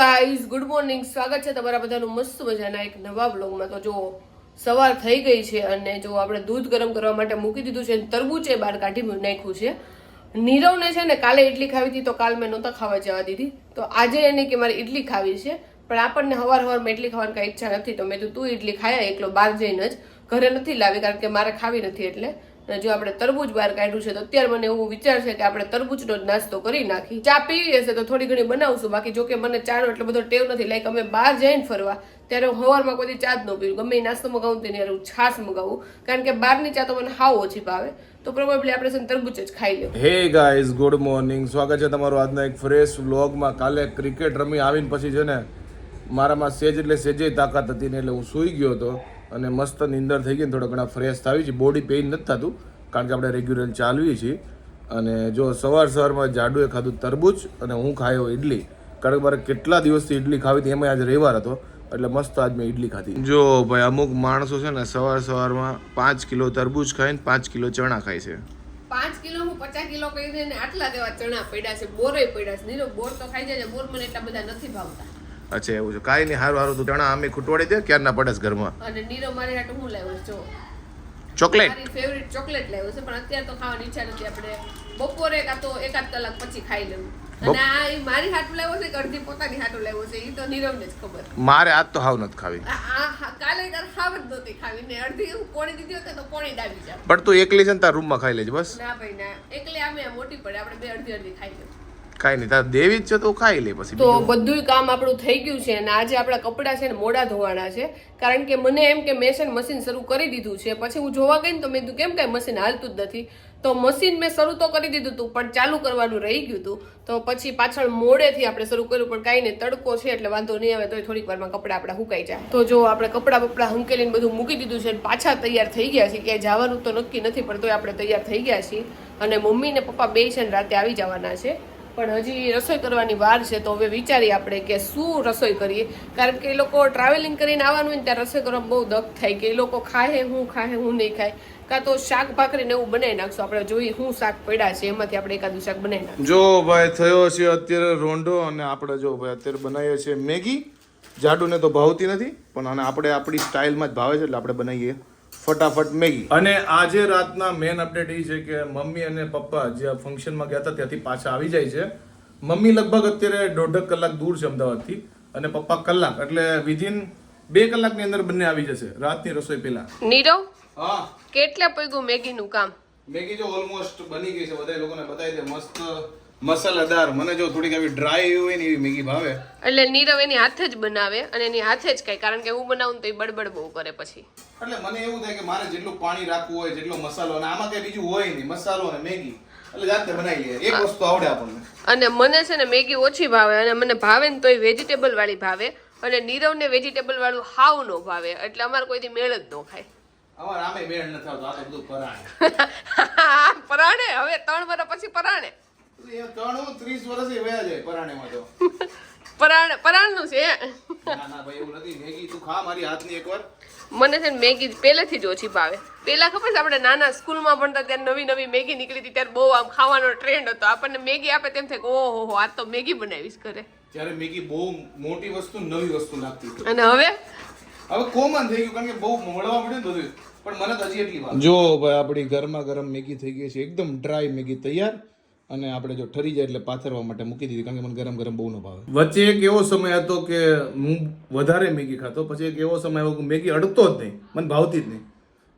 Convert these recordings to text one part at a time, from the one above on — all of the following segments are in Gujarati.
Guys, good morning. સ્વાગત છે તમારા બધાનું મસ્ત મજાના એક નવા બ્લોગમાં તો જો સવાર થઈ ગઈ છે અને જો આપણે દૂધ ગરમ કરવા માટે મૂકી દીધું છે તરબૂચ તરબૂચે બહાર કાઢી નાખ્યું છે. નીરવને છે ને કાલે ઇડલી ખાવી હતી તો કાલ મેં નહોતા ખાવા જવા દીધી. તો આજે એને કે મારે ઇડલી ખાવી છે, પણ આપણને હવાર હવારમાં ઇડલી ખાવાની કાંઈ ઈચ્છા નથી. તો મેં તો તું ઇડલી ખાયા, એકલો બહાર જઈને જ. ઘરે નથી લાવી કારણ કે મારે ખાવી નથી એટલે. અને જો આપણે તરબૂચ બહાર કાઢ્યું છે, તો અત્યારે મને એવું વિચાર છે કે આપણે તરબૂચનો જ નાસ્તો કરી નાખી. ચા પીવી હશે તો થોડી ઘણી બનાવશું, બાકી જો કે મને ચાનો એટલો બધો ટેવ નથી, લાઈક અમે બહાર જઈને ફરવા, ત્યારે હું સવારમાં કોઈ ચા જ ન પીવું, ગમે એ નાસ્તો મગાવું તેની હું છાશ મગાવું, કારણ કે બહારની ચા તો મને હાવ ઓછી ભાવે. તો પ્રોબેબલી આપણે છે તરબૂચ જ ખાઈ લેવું હે ગાઈઝ, ગુડ મોર્નિંગ. સ્વાગત છે તમારું આજના એક ફ્રેશ વ્લોગમાં. કાલે ક્રિકેટ રમી આવીને પછી છે ને મારામાં સેજ એટલે સેજે તાકાત હતી ને એટલે હું સૂઈ ગયો હતો અને મસ્ત નીંદર થઈ ગઈ ને થોડા ઘણા ફ્રેશ થાવી છે. બોડી પેઇન નથી થતું કારણ કે આપણે રેગ્યુલર ચાલવી છીએ. અને જો સવાર સવારમાં જાડુએ ખાધું તરબૂચ અને હું ખાયો ઇડલી કારણ કે મારે કેટલા દિવસથી ઇડલી ખાવી હતી એમાં આજે રવિવાર હતો એટલે મસ્ત આજ મેં ઇડલી ખાધી. જો ભાઈ અમુક માણસો છે ને સવાર સવારમાં પાંચ કિલો તરબૂચ ખાય ને પાંચ કિલો ચણા ખાય છે. પાંચ કિલો હું પચાસ કિલો કહી દઈને આટલા દેવા ચણા પડ્યા છે બોરે પડ્યા છે. નહીં બોર તો ખાઈ જાય બોર મને એટલા બધા નથી ભાવતા. અચ્છા એવું છે. કાંઈ નહીં સારું સારું તું ચણા અમે ખૂટવાડી દે ક્યારના પડે ઘરમાં? અને નીરો મારી હાટુ હું લાવ્યો છું જો. ચોકલેટ? મારી ફેવરિટ ચોકલેટ લાવ્યો છે પણ અત્યારે તો ખાવાની ઈચ્છા નથી આપણે બપોરે કાં તો એકાદ કલાક પછી ખાઈ લેવું. અને આ ઈ મારી હાટું લાવ્યો છે કે અડધી પોતાની હાટું લાવ્યો છે એ તો નીરવને જ ખબર. મારે આજ તો હાવ નથી ખાવી. આ કાલે તાર ખાવ જ નહોતી ખાવી ને અડધી હું કોણી દીધી હોત ને તો કોણી ડાબી જાવ પણ તું એકલી છે ને તાર રૂમમાં ખાઈ લેજે બસ. ના ભાઈ ના. એકલે અમે આ મોટી પડે આપણે બે અડધી અડધી ખાઈ લેવું. કાંઈ નહીં તાર દેવી જ છે તો ખાઈ લે પછી તો બધું કામ આપણું થઈ ગયું છે અને આજે આપણા કપડાં છે ને મોડા ધોવાના છે. કારણ કે મને એમ કે મેં છે ને મશીન શરૂ કરી દીધું છે. પછી હું જોવા ગઈ ને તો મેં કીધું કેમ કાંઈ મશીન હાલતું જ નથી? તો મશીન મેં શરૂ તો કરી દીધું હતું પણ ચાલુ કરવાનું રહી ગયું હતું તો પછી પાછળ મોડેથી આપણે શરૂ કર્યું પણ કાંઈ નહીં તડકો છે એટલે વાંધો નહીં આવે તોય થોડીક વારમાં કપડાં આપણા હુકાઈ જાય. તો જો આપણે કપડાં બપડા હંકેલીને બધું મૂકી દીધું છે પાછા તૈયાર થઈ ગયા છે ક્યાંય જવાનું તો નક્કી નથી પણ તોય આપણે તૈયાર થઈ ગયા છીએ. અને મમ્મી ને પપ્પા બે છે ને રાતે આવી જવાના છે. પણ હજી રસોઈ કરવાની વાર છે, તો હવે વિચારીએ આપણે કે શું રસોઈ કરીએ. કારણ કે એ લોકો ટ્રાવેલિંગ કરીને આવવાનું હોય ને ત્યારે રસોઈ કરવામાં બહુ દખ થાય કે એ લોકો ખાય હું ખાય હું નહીં ખાય. કાં તો શાક ભાખરીને એવું બનાવી નાખશું. આપણે જોઈએ શું શાક પડ્યા છે, એમાંથી આપણે એકાદું શાક બનાવી નાખશું. જો ભાઈ, થયો છે અત્યારે રોંઢો અને આપણે જો ભાઈ અત્યારે બનાવીએ છીએ મેગી. જાડુને તો ભાવતી નથી, પણ આને આપણે આપણી સ્ટાઇલમાં જ ભાવે છે, એટલે આપણે બનાવીએ. ફટાફટ મેગી. અને આજે રાતના મેન અપડેટ એ છે કે મમ્મી અને પપ્પા જે ફંક્શનમાં ગયા હતા ત્યાંથી પાછા આવી જાય છે. મમ્મી લગભગ અત્યારે દોઢ કલાક દૂર છે અમદાવાદથી અને પપ્પા કલાક એટલે વિધિન બે કલાકની અંદર બંને આવી જશે રાતની રસોઈ પહેલા. નીરવ હા. કેટલા પૈગું મેગીનું કામ? મેગી જો ઓલમોસ્ટ બની ગઈ છે બધા લોકોને બતાવી દે મસ્ત મસાલાદાર. મને જો થોડીક આવી ડ્રાય હોય ને એવી મેગી ભાવે. એટલે નીરવ એની હાથે જ બનાવે અને એની હાથે જ ખાય. કારણ કે હું બનાવું તો એ બડબડ બહુ કરે પછી. એટલે મને એવું થાય કે મારે જેટલું પાણી રાખવું હોય જેટલો મસાલો અને આમાં કઈ બીજું હોય નહીં. મસાલો અને મેગી. એટલે જાતે બનાવી લઈએ. એક વસ્તુ આવડે આપણને. અને મને છે ને મેગી ઓછી ભાવે અને મને ભાવે ને તોય વેજીટેબલ વાળી ભાવે. અને નીરવને વેજીટેબલ વાળું હાવ નો ભાવે. એટલે અમારે કોઈથી મેળ જ ન ખાય. અમારે આમે મેળ નથી આવતો. આ તો બધું પરાણે. પરાણે? હવે ત્રણ વર્ષ પછી પરાણે. ત્રણ ત્રીસ વર્ષે વયા જાય પરાણેમાં તો. પરાણ પરાણનું છે. ના ના ભાઈ એવું નથી. મેગી તું ખા મારી હાથની એકવાર. મને છે મેગી પહેલેથી જ ઓછી ભાવે. પેલા ખબર છે આપણે નાના સ્કૂલમાં ભણતા ત્યારે નવી નવી મેગી નીકળી હતી ત્યારે બહુ આમ ખાવાનો ટ્રેન્ડ હતો. આપણને મેગી આપે તેમ થાય કે ઓહો હો આ તો મેગી બનાવીશ ઘરે. ત્યારે મેગી બહુ મોટી વસ્તુ નવી વસ્તુ લાગતી અને હવે? હવે કોમન થઈ ગયું કારણ કે બહુ મળવા મળ્યું ને બધું. પણ મને તો હજી એટલી વાત જો ભાઈ આપણી ગરમા ગરમ મેગી થઈ ગઈ છે એકદમ ડ્રાય મેગી તૈયાર. અને આપણે જો ઠરી જાય એટલે પાથરવા માટે મૂકી દીધી કારણ કે મને ગરમ ગરમ બહુ ન ભાવે. વચ્ચે એક એવો સમય હતો કે હું વધારે મેગી ખાતો પછી એક એવો સમય આવ્યો કે મેગી અડકતો જ નહીં મને ભાવતી જ નહીં.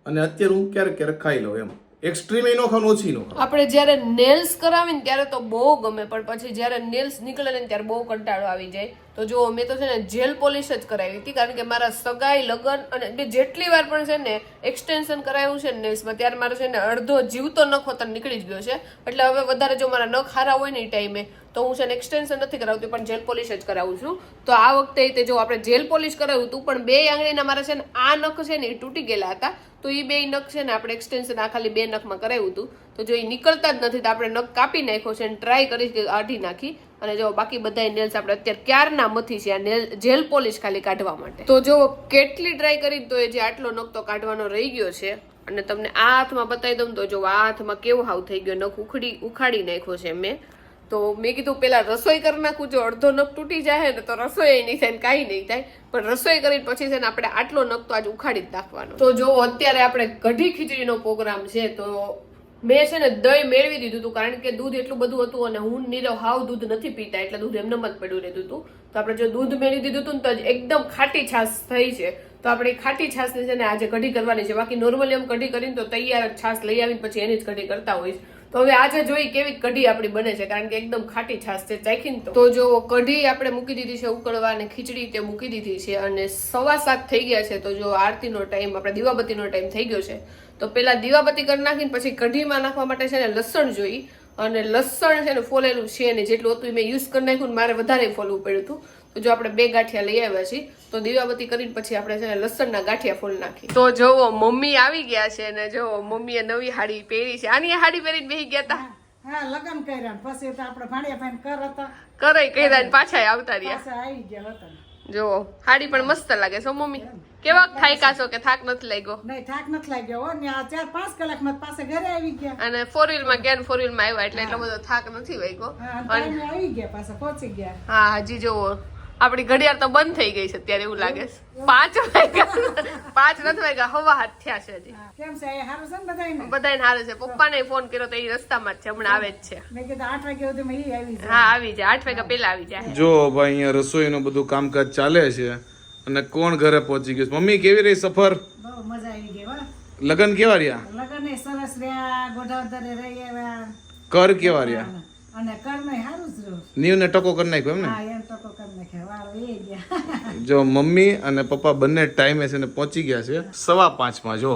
અને અત્યારે હું ક્યારેક ક્યારેક ખાઈ લઉં એમ. એક્સ્ટ્રીમ એનો નો ખાવ ઓછી નો આપણે જ્યારે નેલ્સ કરાવીને ત્યારે તો બહુ ગમે પણ પછી જ્યારે નેલ્સ નીકળે ને ત્યારે બહુ કંટાળો આવી જાય. તો જો મેં તો છે ને જેલ પોલિશ જ કરાવી હતી, કારણ કે મારા સગાઈ, લગ્ન અને મેં જેટલી વાર પણ છે ને એક્સટેન્શન કરાવ્યું છે ને ત્યારે મારો છે ને અડધો જીવતો નખ હોતા નીકળી જ ગયો છે. એટલે હવે વધારે જો મારા નખ હારા હોય ને એ ટાઈમે તો હું છે ને એક્સટેન્શન નથી કરાવતી, પણ જેલ પોલિશ જ કરાવું છું. તો આ વખતે તે જો આપણે જેલ પોલિશ કરાવ્યું હતું, પણ બે આંગળીના મારા છે ને આ નખ છે ને એ તૂટી ગયેલા હતા. તો એ બે નખ છે ને આપણે એક્સટેન્શન આ ખાલી બે નખમાં કરાવ્યું હતું. તો જો એ નીકળતા જ નથી તો આપણે નખ કાપી નાખ્યો છે અને ટ્રાય કરીશ કે કાઢી નાખી. અને જો બાકી બધા નેલ્સ આપણે અત્યારે ક્યારના મથી છે? આ નેલ જેલ પોલિશ ખાલી કાઢવા માટે. તો જો કેટલી ટ્રાય કરી તો એ જે આટલો નખ તો કાઢવાનો રહી ગયો છે. અને તમને આ હાથમાં બતાવી દઉં તો જો આ હાથમાં કેવો હાવ થઈ ગયો નખ ઉખડી, ઉખાડી નાખ્યો છે મેં. તો મેં કીધું પેલા રસોઈ કરી નાખું. જો અડધો નખ તૂટી જાય ને તો રસોઈ નહીં થાય ને કાંઈ નહીં થાય. પણ રસોઈ કરીને પછી છે ને આપણે આટલો નખ તો આજ ઉખાડી જ નાખવાનો. તો જો અત્યારે આપણે કઢી ખીચડીનો પ્રોગ્રામ છે તો મેં છે ને દહીં મેળવી દીધું હતું, કારણ કે દૂધ એટલું બધું હતું અને હું નીરવ હાવ દૂધ નથી પીતા, એટલે દૂધ એમને જ પડ્યું રહેતું હતું. તો આપણે જો દૂધ મેળવી દીધું હતું ને તો એકદમ ખાટી છાશ થઈ છે. તો આપણે ખાટી છાશની છે ને આજે કઢી કરવાની છે. બાકી નોર્મલી એમ કઢી કરીને તો તૈયાર છાશ લઈ આવીને પછી એની જ કઢી કરતા હોઈશ. તો હવે આજે જોઈ કેવી કઢી આપણી બને છે, કારણ કે એકદમ ખાટી છાશ છે, ચાખીને તો. જો કઢી આપણે મૂકી દીધી છે ઉકળવા અને ખીચડી તે મૂકી દીધી છે અને સવા સાત થઈ ગયા છે, તો જો આરતીનો ટાઈમ, આપણે દીવાબત્તીનો ટાઈમ થઈ ગયો છે, તો પહેલાં દીવાબત્તી કરી નાખીને પછી કઢીમાં નાખવા માટે છે ને લસણ જોઈ, અને લસણ છે ને ફોલેલું છે ને જેટલું હતું મેં યુઝ કરી નાખ્યું મારે વધારે ફોલવું પડ્યું હતું. તો જો આપણે બે ગાંઠિયા લઈ આવ્યા છીએ તો દીવાબત્તી કરીને પછી આપણે છે ને લસણના ગાંઠિયા ફૂલ નાખી તો જોવો મમ્મી આવી ગયા છે અને જોવો મમ્મીએ નવી હાડી પહેરી છે. આની હાડી પહેરીને બેસી ગયા હતા હા લગ્ન કર્યા પછી તો આપણે ભાણિયા ભાઈ કર હતા. કરે કર્યા પાછા આવતા રહ્યા. આવી ગયા હતા જો હાડી પણ મસ્ત લાગે છે મમ્મી. કેવા થાયકા છો કે થાક નથી લાગ્યો? નહીં થાક નથી લાગ્યો હો ને આ ચાર પાંચ કલાકમાં તો પાછા ઘરે આવી ગયા. અને ફોર વ્હીલમાં ગયા ફોર વ્હીલમાં આવ્યા એટલે એટલો બધો થાક નથી વાગ્યો હા આવી ગયા પાછા પહોંચી ગયા. હા હજી જોવો. આપણી ઘડિયાળ તો બંધ થઈ ગઈ છે અત્યારે એવું લાગે છે. પાંચ વાગ્યા. પાંચ નથી વાગ્યા. હવા હાથ થયા છે હજી. હા, કેમ છે? હારું છે ને બધાય હારું હારે છે. પપ્પાને ફોન કર્યો તો એ રસ્તામાં જ છે. હમણાં આવે જ છે. મેં કીધું આઠ વાગ્યા સુધીમાં ઈ આવી જાય. હા આવી જાય. આઠ વાગ્યા પહેલા આવી જાય. જો ભાઈ અહીંયા રસોઈનું બધું કામકાજ ચાલે છે અને કોણ ઘરે પહોંચી ગયું મમ્મી કેવી રહી સફર? બહુ મજા આવી ગઈ હો. લગ્ન કેવા રહ્યા? લગન એ સરસ રહ્યા. ગોઢાવદરે રહી આવ્યા. કર કેવા રહ્યા? અને કર્મ સારું જ રહ્યું નીવ ટકો કરી નાખ્યો એમ ને હા એમ ટકો કરી નાખ્યા. વાળ એ ગયા. જો મમ્મી અને પપ્પા બંને ટાઈમે છે ને પહોંચી ગયા છે. સવા પાંચમાં જો.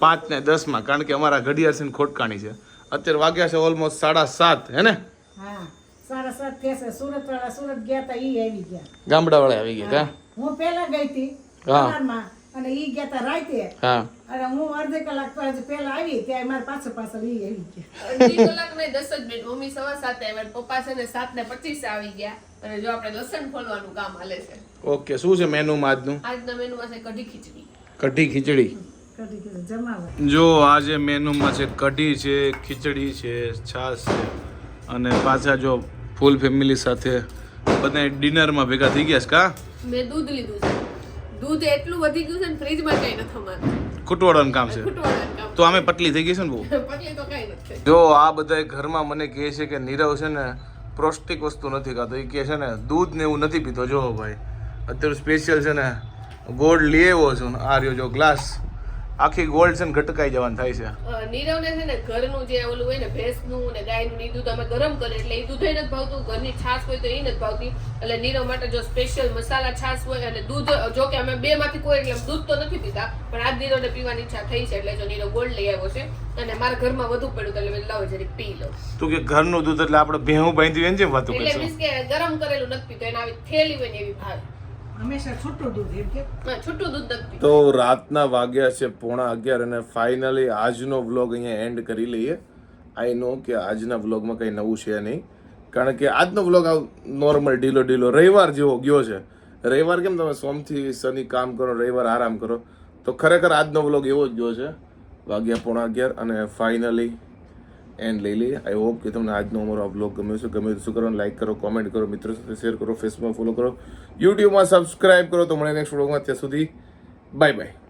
પાંચ ને દસમાં કારણ કે અમારા ઘડિયાળ છે ને ખોટકાણી છે. અત્યારે વાગ્યા છે ઓલમોસ્ટ સાડા સાત હે ને? હા સારા સાત થશે સુરત વાળા સુરત ગયા તા ઈ આવી ગયા. ગામડાવાળા આવી ગયા કા? હું પેલા ગઈ હતી હા. અને ઈ ગયા તા રાતે. હા. અને હું અડધી કલાક પછી પેલા આવી ત્યાં મારા પાછળ પાછળ ઈ આવી ગયા. અડધી કલાક નહીં દસ જ મિનિટ. મમ્મી સવા સાતે આવ્યા પપ્પા છે ને સાત ને પચીસ આવી ગયા. અને જો આપણે લસણ ફોલવાનું કામ હાલે છે. ઓકે શું છે મેનુમાં આજનું? આજના મેનુમાં છે કઢી ખીચડી. કઢી ખીચડી. જો આજે મેનુમાં છે કઢી છે ખીચડી છે છાશ છે. અને પાછા જો ફૂલ ફેમિલી સાથે બધા ડિનરમાં ભેગા થઈ ગયા છે કા? મેં દૂધ લીધું છે. દૂધ એટલું વધી ગયું છે ને ફ્રીજમાં કઈ નથી અમારે. કુટવાડાનું કામ છે. તો આમે પટલી થઈ ગઈ છે ને બહુ? પતલી તો કઈ નથી. જો આ બધા ઘરમાં મને કહે છે કે નીરવ છે ને પૌષ્ટિક વસ્તુ નથી ખાતો. એ કહે છે ને દૂધ ને એવું નથી પીતો. જો ભાઈ અત્યારે સ્પેશિયલ છે ને ગોળ લઈ આવ્યો છું આ રહ્યો જો ગ્લાસ આખી ગોલ્ડ છે ને ઘટકાઈ જવાનું થાય છે. નીરવને છે ને ઘરનું જે ઓલું હોય ને ભેંસનું ને ગાયનું દૂધ અમે ગરમ કરીએ એટલે એ દૂધ નથી ભાવતું ઘરની છાશ હોય તો એ નથી ભાવતી. એટલે નીરવ માટે જો સ્પેશિયલ મસાલા છાશ હોય અને દૂધ જો કે અમે બે માંથી કોઈ એટલે દૂધ તો નથી પીતા પણ આજ નીરવને પીવાની ઈચ્છા થઈ છે એટલે જો નીરવ ગોલ્ડ લઈ આવ્યો છે અને મારા ઘરમાં વધુ પડ્યું એટલે મેં લાવો જરી પી લો તું કે ઘરનું દૂધ એટલે આપણે ભેહું બાંધી હોય ને જેમ વાતું એટલે મીન્સ કે ગરમ કરેલું નથી પીતો એને આવી થેલી હોય ને એવી ભાવે. તો રાતના વાગ્યા છે પોણા અગિયાર અને ફાઇનલી આજનો વ્લોગ અહીંયા એન્ડ કરી લઈએ. આઈ નો કે આજના વ્લોગમાં કંઈ નવું છે નહીં. કારણ કે આજનો વ્લોગ આવ નોર્મલ ઢીલો ઢીલો. રવિવાર જેવો ગયો છે. રવિવાર કેમ તમે સોમથી શનિ કામ કરો રવિવાર આરામ કરો? તો ખરેખર આજનો વ્લોગ એવો જ ગયો છે. વાગ્યા પોણા અગિયાર અને ફાઇનલી એન્ડ લઈ લઈએ. આઈ હોપ કે તમને આજનો અમારો આ બ્લોગ ગમ્યો છે ગમે શું કરો લાઇક કરો કોમેન્ટ કરો, મિત્રો સાથે શેર કરો ફેસબુકમાં ફોલો કરો. યુટ્યુબમાં સબસ્ક્રાઇબ કરો તો મળે નેક્સ્ટ બ્લોગમાં ત્યાં સુધી બાય બાય